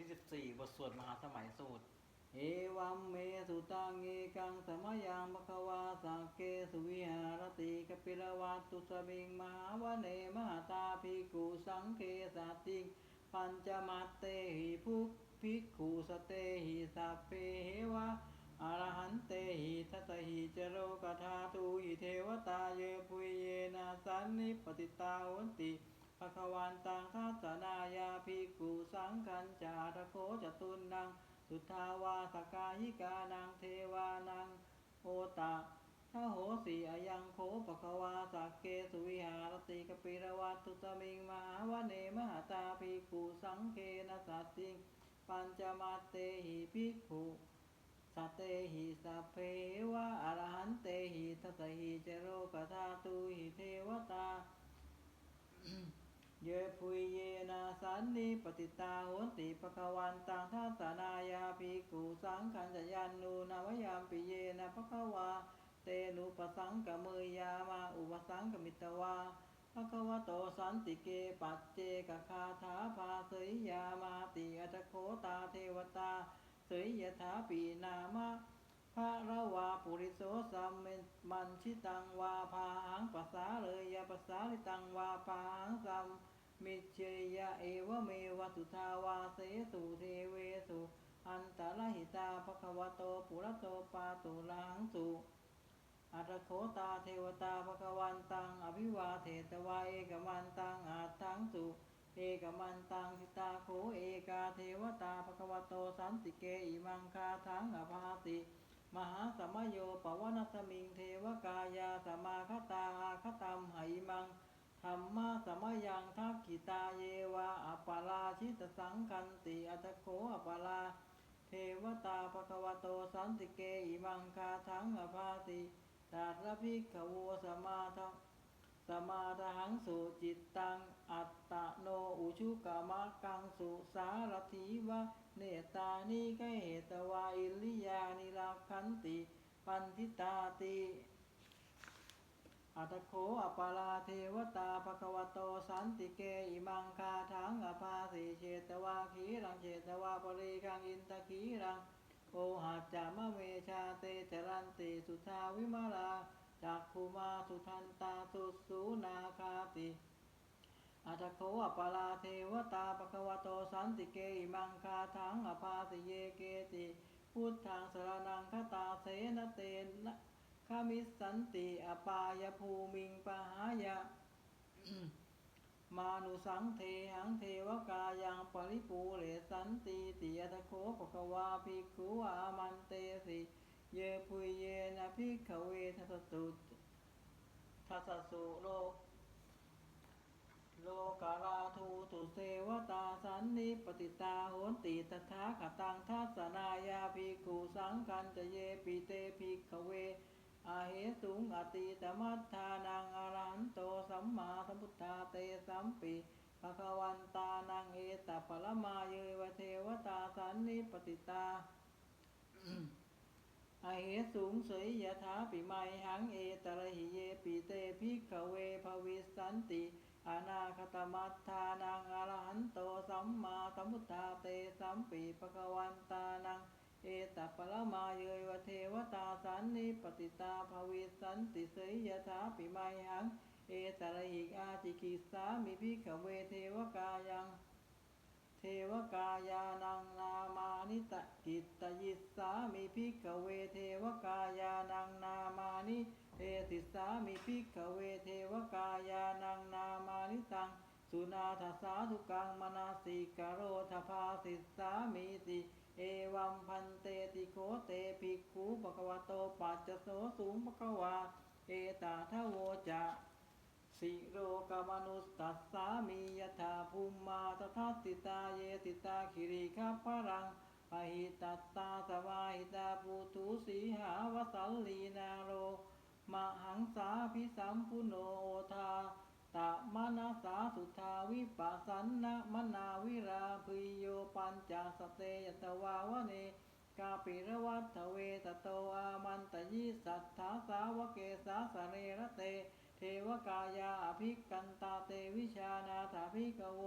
ที่ 14 บทสวดมหาสมัยสูตร เอวัมเมสุตังเอกังสมยังภควาสังเกสุวิหารติกปิลวัตตุสมิงมหาวเนมหาตาภิกขุสังเคสติงปัญจมัตเตหิภุภิกขุสเตหิสัพเพเหวะอรหันเตหิทัตหิจโรกธาตุหิเทวตาเยปุยเยนาสันนิปติตาโหนติ ภควันตังทัสนายาภิกขุสังคัญจาตโคจตุนนังสุทธาวาสกายิกานังเทวานังโอตะทโหสีอยังโคปะควาสักเกสุวิหารติกปิรวัตตุสมิงมหาวเนมหาตาภิกขุสังเคนะสัตติงปัญจมาเตหิภิกขุสัตเตหิสัพเพวะอรหันเตหิทัตหิเจโรกธาตุหิเทวตา เยปุยเยนะสันนิปติตาโหนติปะคะวันตังทัสสนายาภิกขุสังขันจยันนูนาวยามปิเยนะภะควาเตนุปสังกมือยามาอุปสังกมิตวาภควโตสันติเกปัจเจกคาถาภาเสยยามาติอัตโคตาเทวตาเสยยถาปีนามะพระระวาปุริโสสัมเมมันชิตังวาพาหังปัสสาเลยยาปัสสาลิตังวาพาหังสัม มิเชยะเอวเมวสุทาวาเสสุเทเวสุอันตรหิตาภควโตปุระโตปาตุลังสุอัตโคตาเทวตาภควันตังอภิวาเทตวาเอกมันตังอาทังสุเอกมันตังสิตาโคเอกาเทวตาภควโตสันติเกอิมังคาทังอภาติมหาสมโยปวนัสมิงเทวกายาสมาคตาอาคตัมไหมัง ธรรมะสมยังทักขิตาเยวาอัปปาราชิตสังคันติอัตโคอัปปาราเทวตาภควโตสันติเกอิมังคาทังอภาติตาระพิกขโวสมาทสมาทหังสุจิตตังอัตตโนอุชุกามะกังสุสารถีวะเนตานิกเหตวาอิลิยานิราคันติ ปันทิตาติ อัตโคอปาราเทวตาภควโตสันติเกอิมังคาทังอภาสีเชตวาขีรังเชตวาปริคังอินตะขีรังโอหัจจามะเมชาเตจรันติสุทาวิมาลาจักขุมาสุทันตาสุสูนาคาติอัตโคอปาราเทวตาปะควโตสันติเกอิมังคาทังอภาสิเยเกติพุทธังสรนังคตาเสนเตนะ ขมิสันติอปายภูมิงปหายะ มานุสังเทหังเทวกายังปริปูเรสันติติยตโคภควาภิกขุอามันเตสิ เยปุยเยนะภิกขเวทัสตุทัสสุโลกโลกาลาทูตุเสวตาสันนิปติตาโหนติตถาคตังทัสสนายาภิกขุสังกันจะเยปิเตภิกขเว อาเหสุงอติตมัฏฐานังอรหันโตสัมมาสัมพุทธาเตสัมปิภะคะวันตานังเอตปรมาเยวะเทวตาสันนิปติตาอาเหสูงเสยยถาปิไมหังเอตระหิเยปิเตภิกขเวภวิสันติอนาคตมัฏฐานังอรหันโตสัมมาสัมพุทธาเตสัมปิภะคะวันตานัง เอตปรมาเยวะเทวตาสันนิปติตาภวิสันติเสยยถาปิไมหัง เอตระหิอาจิกิสามิภิกขเวเทวกายัง เทวกายานังนามานิตะกิตตยิสสามิภิกขเวเทวกายานังนามานิเอติสามิภิกขเวเทวกายานังนามานิตัง สุนาทสาธุกังมนาสิกโรธภาสิสามิติเอวัมพันเตติโคเตภิกขุปะคะวะโตปัจจโสสูงปะคะวาเอตาทโวจะสิโรกามนุสตัสสามียถาภูมิมาตทัสติตาเยติตาคิริคัพพรังปหิตัตตาสวาหิตาปูตุสีหาวสัลลีนาโรมหังสาพิสัมพุโนโอทา ตะมนาสาสุทาวิปัสสันนะมนาวิราพิโยปัญจสเตยตวาวเนกาปิระวัตเวตโตอามันตยิสัทธาสาวเกสาสเรระเต เทวกายาอภิกันตาเตวิชานาถาภิกโว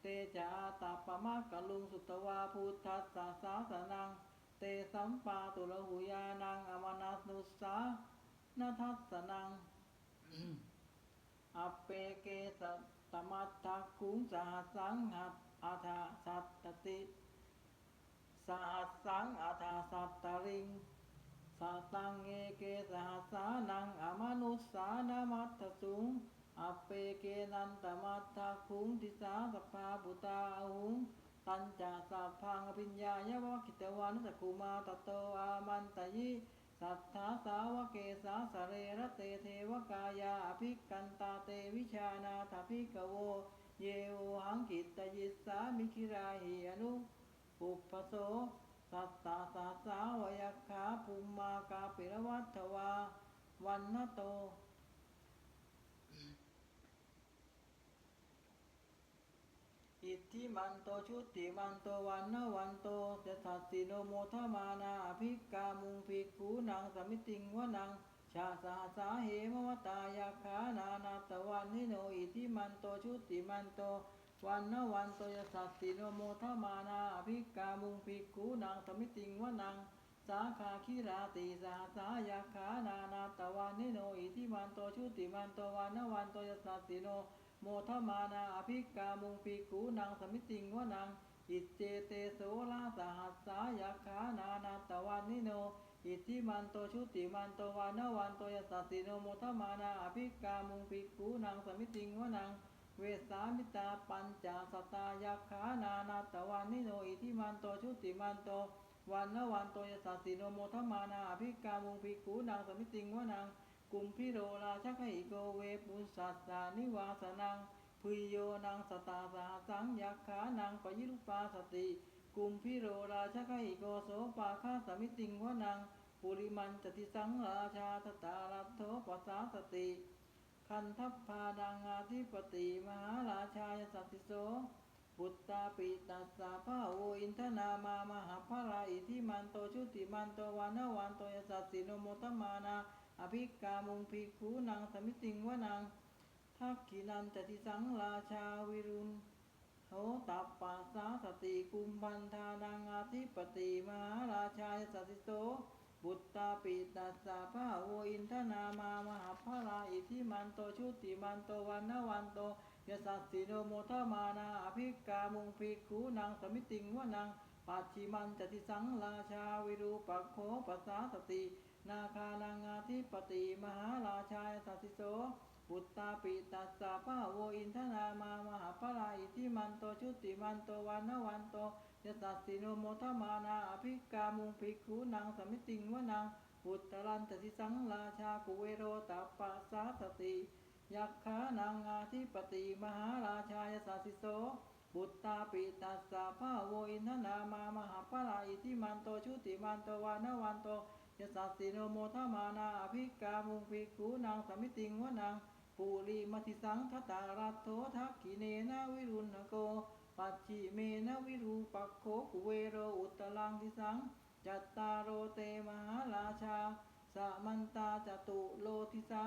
เตจาตาปะมะกะลุงสุตวาพุทธัสสะสาสนัง เตสัมปาตุระหุยานังอมนาสนุสสานาทัสสนัง อัปเปเกสะตมัตถคุงสหัสสังหัตอาทาสัตตติสหัสสังอาทาสัตตริงสัตตังเอเกสหัสสานังอมนุสสานามัตถสุงอัปเปเกนันตมัตถคุงทิสาสภาบุตาหุงตัญจาสัพพังอภิญญายวะกิตวันสกุมาตโตอามันตยิ สัทธาสาวเกสาสเรระเตเทวกายาอภิกันตาเตวิชานาถภิกโว เยโอหังกิตตยิสามิคิราหิอนุปุปโสสัตตาสาสาวยัคขาภูมมากาปิรวัตถวาวันนโต อิทธิมันโตชุติมันโตวันนวันโตเสสัสสิโนโมทมานาภิกามุงภิกขูนางสมิติงวนังชาสาสาเหมวตายาขานานาตวันนิโนอิทธิมันโตชุติมันโตวันนวันโตยสัสสิโนโมทมานาภิกามุงภิกขูนางสมิติงวนังสาขาคิราติสาสายาขานานาตวันนิโนอิทธิมันโตชุติมันโตวันนวันโตยสัสสิโน โมทมานาอภิกามุงปีกูนางสมิติงวนัง อิเจเตโสลาสหัสสายาขานานาตวันนิโน อิทิมันโตชุติมันโตวานวันโตยสัสสิโนโมทมานาอภิกามุงปีกูนางสมิติงวนังเวสามิตาปัญจสตายาขานานาตวันนิโนอิทิมันโตชุติมันโตวันนวันโตยสัสสิโนโมทมานาอภิกามุงปีกูนางสมิติงวนัง กุมพิโรราชกหิโกเวปุสัสสานิวาสนังพุยโยนังสตาสาสังยักขานังปยิรุปาสติ กุมพิโรราชกหิโกโสปาคาสมิติงวนังปุริมันจติสังราชาตตาลัทโธปัสสาสติ คันทัพพาดังอาธิปติมหาราชายสัตติโสบุตตาปิตัสสะพะโวอินทนามามหาภาราอิทิมันโตชุติมันโตวานวันโตยสัสสิโนโมตมานา อภิกามุงภิกขุนางสมิติงวนังทักขินันจติสังราชาวิรุณโหตัปปัสสาสติกุมพันธานังอาธิปติมหาราชายสัติโสบุตตาปิตัสสะพะโวอินทนามามหาภาราอิทิมันโตชุติมันโตวันนวันโตยสัสสิโนโมทมานาอภิกามุงภิกขุนางสมิติงวนังปัจฉิมันจติสังราชาวิรูปัโขปัสสาสติ นาคานังอาธิปติมหาราชายสัติโสบุตตาปิตัสสะพะโวอินทนามามหาภราอิทิมันโตชุติมันโตวันนวันโตยสัสสิโนโมทมานาอภิกามุงภิกขุนางสมิติงวนังอุตตรันตติสังราชากุเวโรตัปปัสสาสติยักขานังอาธิปติมหาราชายสัสสิโสบุตตาปิตัสสะพะโวอินทนามามหาภราอิทิมันโตชุติมันโตวันนวันโต ยสัสสิโนโมทมานาอภิกามุงภิกขุนางสมิติงวนังปุริมัติสังคตารัตโธทักขิเนนะวิรุณโก ปัจฉิเมนะวิรูปักโขกุเวโรอุตตลังทิสัง จัตตารโรเตมหาราชาสมันตาจตุโลทิสา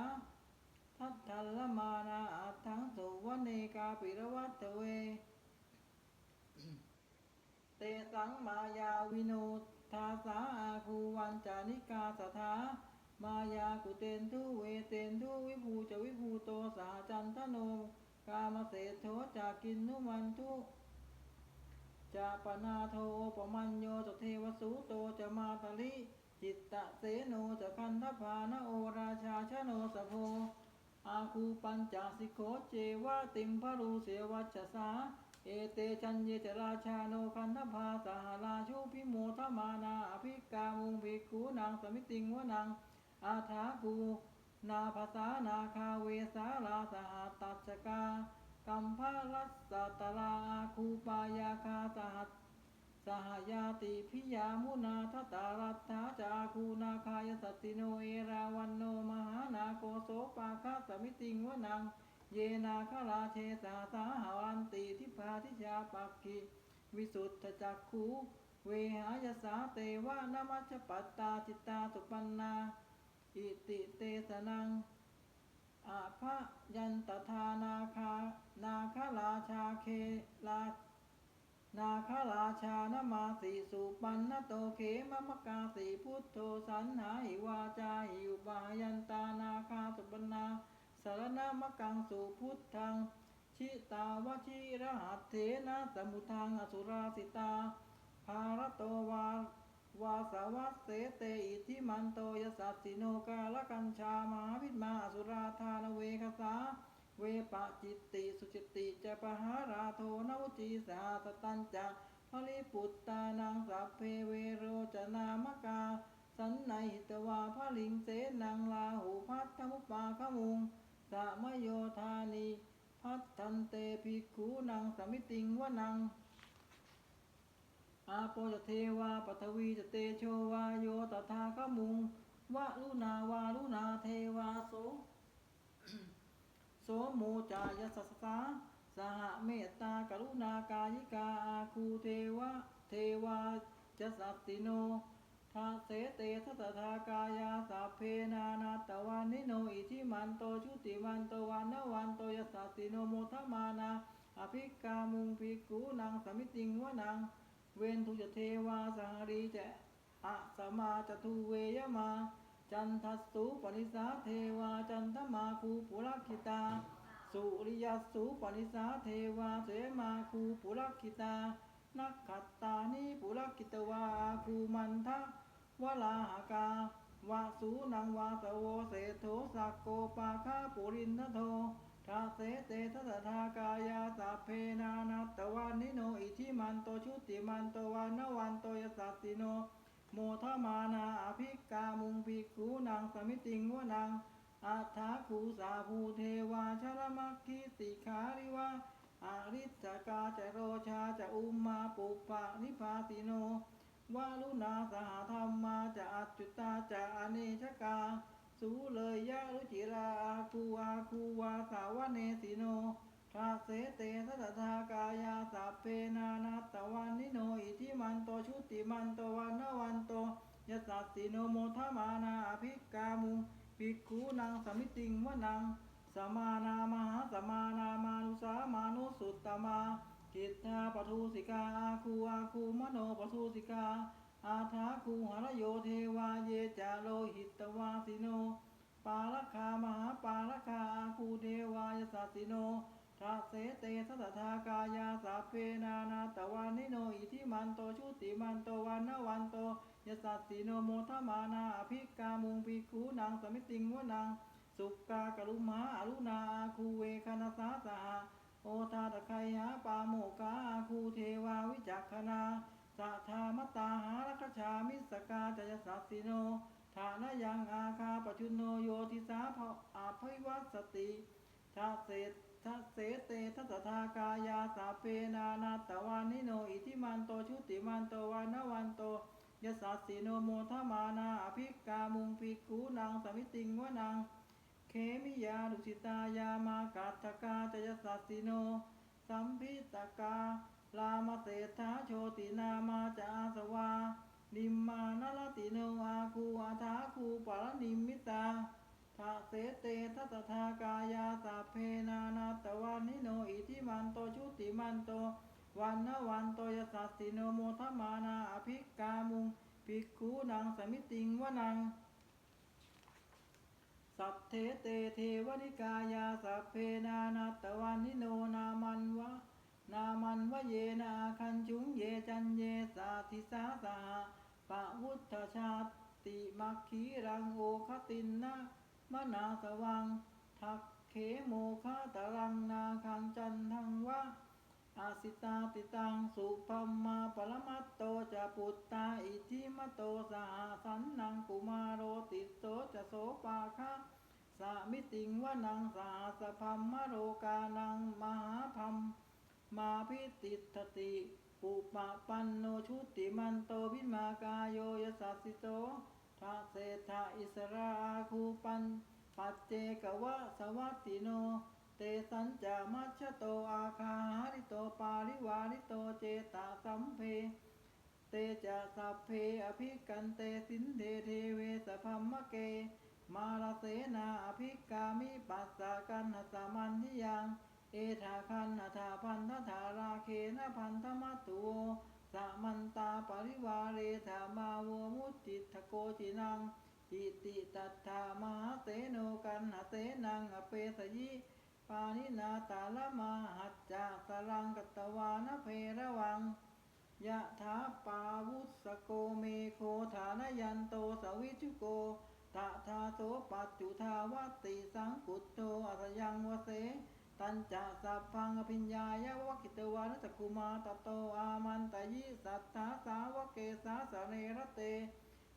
ทัตทัลมานาอัตถังโสวเนกาปิรวัตเตเวเตสังมายาวิโน ทาสาอาคูวันจานิกาสถามายากุเตนทุเวเตนทุวิภูจะวิภูโตสาจันทโน กามเสโทจากกินนุมันทุจะปนาโทปมัญโยจะเทวสูโตจะมาตลิจิตตะเสโนจะคันทพานโอราชาชโนสโพอาคูปัญจสิโขเจวะติมพรูเสวัชสา เอเตจันเยจราชาโนคันธภาสหราชูพิโมทมานาอภิกามุงภิกขุนางสมิติงวนังอาถากูนาภาษานาคาเวสาลาสหตัสกากัมภาลัสสตลาอาคูปายาคาสหัสสหายาติพิยามุนาทตารัตถาจาคูนาคายสัตติโนเอราวันโนมหานาโกโสปาคาสมิติงวนัง เยนาคาราเชสาสาหาวันติทิพาทิชาปักขิวิสุทธจักขูเวหายสาเตวะนามัชปัตตาจิตตาสุปันนาอิติเตสนังอาภะยันตทานาคานาคาราชาเคลานาคาราชานมาสีสุปันนโตเขมมกาสีพุทโธสันหาหิวาจาหิวบายันตานาคาสุปนา สารนามกังสุพุทธัง ชิตาวชิรหัตเถนะสมุทังอสุราสิตา ภารโตวาวาสาวัสเสเตอิทิมันโตยสัสสิโนกาลกัญชามาวิมาอสุราธานเวคสาเวปะจิตติสุจิตติจะปหาราโทนวจีสาสตัญจะพลิปุตตานังสัพเพเวโรจนามกา สันในหิตวาพลิงเสนังลาหูพัทธมุปาขมุง สะมโยธานี พัทธันเตภิกขุนังสมิติงวนัง อาโปจะเทวาปัทวีจะเตโชวาโยตถาคมุงวะลุนาวาลุนาเทวาโสโสโมจายสัสสาสหเมตตากรุณากายิกาอาคูเทวะเทวาจะสัตติโนาเสเตทัตถากายาสัพเพนานาตวันนิโนอิทิมันโตชุติมันโตวันนวันโตยสัตติโนโมทมานาอภิกามุงภิกขุนังสมิติงวนังเวนทุจเทวาสังหรีจะอะสมาจตุเวยมา จันทัสสุปนิสาเทวาจันทมาคูปุรคิตา สุริยสุปนิสาเทวาเสมาคูปุรคิตานักขัตตานิปุรคิตวาคูมันทะ วลาหากาวาสูนังวาสโวเสโทสักโกปาคาปุรินทโททาเสเตทัตถากายาสัเพนานัตวันนิโนอิทิมันโตชุติมันโตวันนวันโตยสัสสิโน โมทมานาอภิกามุงภิกขุนางสมิติงวนังอัฏฐาคูสาภูเทวาชรมัคคิสิขาริวาอาริจกาจโรชาจะอุมมาปุปปะนิพาติโน วาลุนาสหธรรมมาจะอัจจุตาจะอเนชกา สูเลยยะรุจิราอาคูอาคูวาสาวเนสิโนทาเสเตทัตถากายาสัพเพนานาตวันนิโนอิทิมันโตชุติมันโตวันนวันโตยสัสสิโนโมทมานาอภิกามุภิกขุนังสมิติงวนังสมานามหาสมานามานุสามานุสุตตมา กิตตาปทุสิกาอาคูอาคูมโนปทุสิกา อาทาคูหรโยเทวาเยจาโลหิตวาสิโน ปาลคามหาปาลคาอาคูเทวายสัสสิโนทัสเสเตทัตถากายาสัพเพนานาตวันนิโนอิทิมันโตชุติมันโตวันนวันโตยสัสสิโนโมทมานาอภิกามุงภิกขุนางสมิติงวนังสุกากรุมหาอรุณาคูเวคณสาสหะ โอทาตะไคหาปาโมกาคูเทวาวิจักขณาสัทธามตาหารักชามิสกาจยสัสสิโนฐานยังอาคาปจุนโนโยทิสาภอาภิวัสติทัสเสทัเสเตทัสสทากายาสัพเพนานาตวันนิโนอิทิมันโตชุติมันโตวันนวันโตยสัสสิโนโมทมานาอภิกามุงภิกขุนางสมิติงวนัง เคมิยาดุสิตายามากัตถกาจยสัสสิโน สัมพิตกา ลามเศรษฐาโชตินามาจาสวา นิมมานลติโนอาคูอาทาคูปรนิมิตาทะเสเตทัตถากายาสัพเพนานาตวันนิโนอิทิมันโตชุติมันโตวันนวันโตยสัสสิโนโมทมานาอภิกามุงภิกขุนางสมิติงวนัง สัพเทเตเทวนิกายาสัพเพนานาตวันนิโนนามันวะ นามันวะเยนาคันจุงเยจันเยสาธิสาสหะปะวุฒชาติมัคคีรังโอคตินนะมนาสวัง ทักเขโมคาตรังนาคังจันทังวะ อาสิตาติตังสุพัมมาปรมัตโตจะปุตตาอิทิมโตสหสันนังกุมารโรติโสจะโสปาคะสามิติงวนังสหสพัมมโรกานังมหาพัมมาพิติทติปุปะปันโนชุติมันโตวิมากายโยยสัสสิโตทะเศธาอิสราอาคูปัน ปัจเจกวะสวัตติโน เตสัญจามัชโตอาคาหาริโตปาริวาริโตเจตาสัมเพ เตจะสัพเพอภิกันเตสินเดเทเวสพัมมะเก มาลเสนาอภิกามิปัสสะกันหสมันทิยัง เอธาคันหธาพันธธาราเคนะพันธมัตตุโวสะมันตาปริวาเรธามาโวมุตติทโกจินังอิติตัตถามหาเสโนกันหเสนังอเปสยิ ปานินาตาละมาหัจจาสรังกตวานเพระวังยะถาปาวุสโกเมโคฐานยันโตสวิจุโกตะทาโสปัจจุทาวัติสังกุตโตอัสยังวเส ตัญจะสัพพังอภิญญายะวะกิตวานุจักคุมาตโตอามันตยิสัทธาสาวเกสาสเนรเต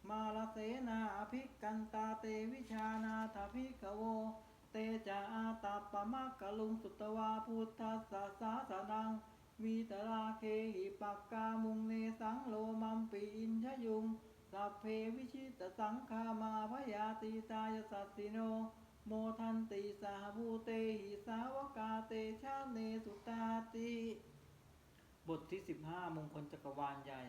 มาลเสนาอภิกันตาเตวิชานาถาภิกโว เตจาอาตาปะมะกะลุงสุตวาพุทธัสสะสาสนังวีตราเคหิปักกามุงเนสังโลมัมปีอินทยุงสัพเพวิชิตสังคามาพยาติตายสัสสิโน โมทันติสาภูเตหิสาวกาเตชาเนสุตาติ บทที่ 15 มงคลจักรวาลใหญ่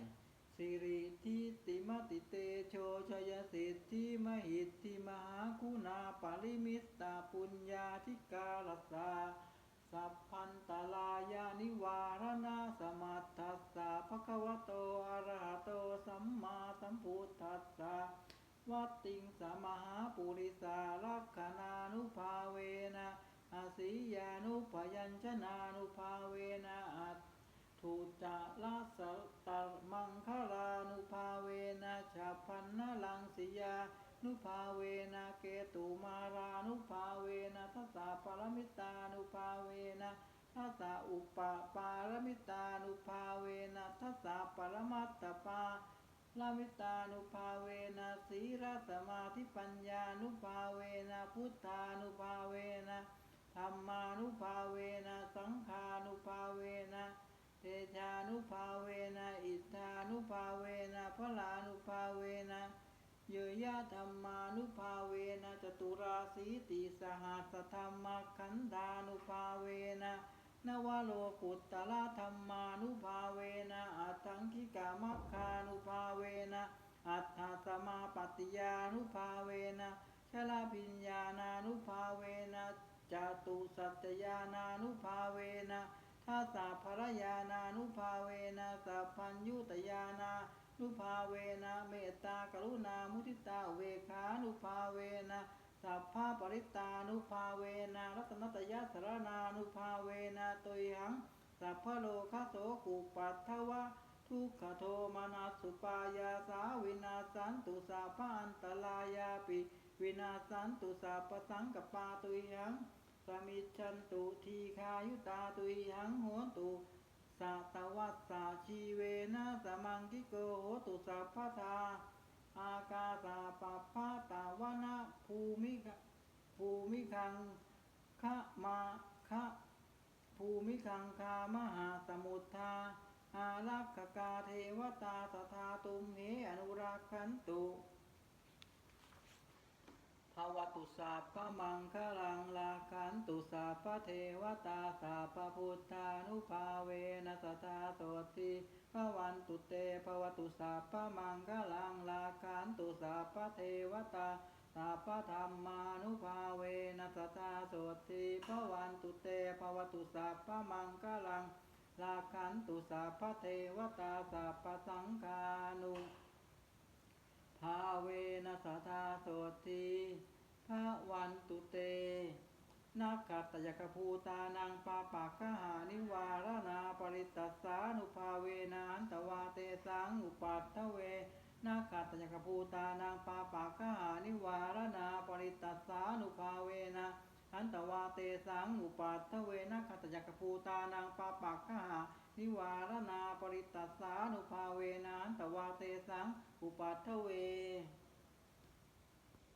สิริทิติมติเตโชชยสิทธิมหิทธิมหาคุณาปริมิตตาปุญญาธิการสาสัพพันตลายานิวารณาสมัตถัสสะภะคะวะโตอะระหะโตสัมมาสัมพุทธัสสะวัตติงสมหาปุริสาลักขณานุภาเวนะอาศิยานุพยัญชนานุภาเวนะอัต ทูจาลาสตรมังคลานุภาเวนะชาพันนลังสิยานุภาเวนะเกตุมารานุภาเวนะทัสสะปรมิตานุภาเวนะทัสสะอุปปารมิตานุภาเวนะทัสสะปรมัตตปาลามิตานุภาเวนะสีรสมาธิปัญญานุภาเวนะพุทธานุภาเวนะธรรมานุภาเวนะ เตชานุภาเวนะอิทานุภาเวนะพลานุภาเวนะเยยะธรรมานุภาเวนะจตุราสีติสหัสธรรมขันธานุภาเวนะนวโลกุตตะธรรมานุภาเวนะอัตถังคิกามัคคานุภาเวนะอัตถสมาปฏิยานุภาเวนะชลาพิญญานานุภาเวนะจตุสัตยานานุภาเวนะ ทัสสะภรยานานุภาเวนะสัพพัญยุตยานานุภาเวนะเมตตากรุณามุทิตาเวขานุภาเวนะสัพพะปริตานุภาเวนะรัตนตยสรนานุภาเวนะตุยังสัพพะโลคโสกุปัตถวะทุกขโทมานาสุปายาสาวินาสันตุสัพพะอันตลายาปิ วินาสันตุสัพพสังกปาตุยัง สมิจฉันตุทีคายุตาตุยหังโหนตุสัตวัสสาชีเวนะสมังกิโกโหตุสัพพทา อากาสาปัปพาตาวนะภูมิกภูมิคังคะมาคะภูมิคังคามหาสมุทธาอารักขกาเทวตาสทาตุมเหอนุรักขันตุ ภวตุสัพะมังคลังลาคันตุสัพะเทวตาสัพพะพุทธานุภาเวนัสตาโสติภวันตุเตภวตุสัพะมังคลังลาคันตุสัพะเทวตาสัพะธรรมานุภาเวนัสตาโสติภวันตุเตภวตุสัพะมังคลังลาคันตุสัพะเทวตาสัพพะสังฆานุ ภาเวนัสธาโสติภะวันตุเตนักขัตตยกภูตานังปาปากขหานิวารณาปริตตัสานุภาเวนะอันตวาเตสังอุปัตถเวนักขัตตยกภูตานังปาปากขหานิวารณาปริตตัสานุภาเวนะอันตวาเตสังอุปัตถเวนักขัตตยกภูตานังปาปากขหา นิวารณาปริตตัสสานุภาเวนันตวาเตสัง อุปัฏฐเว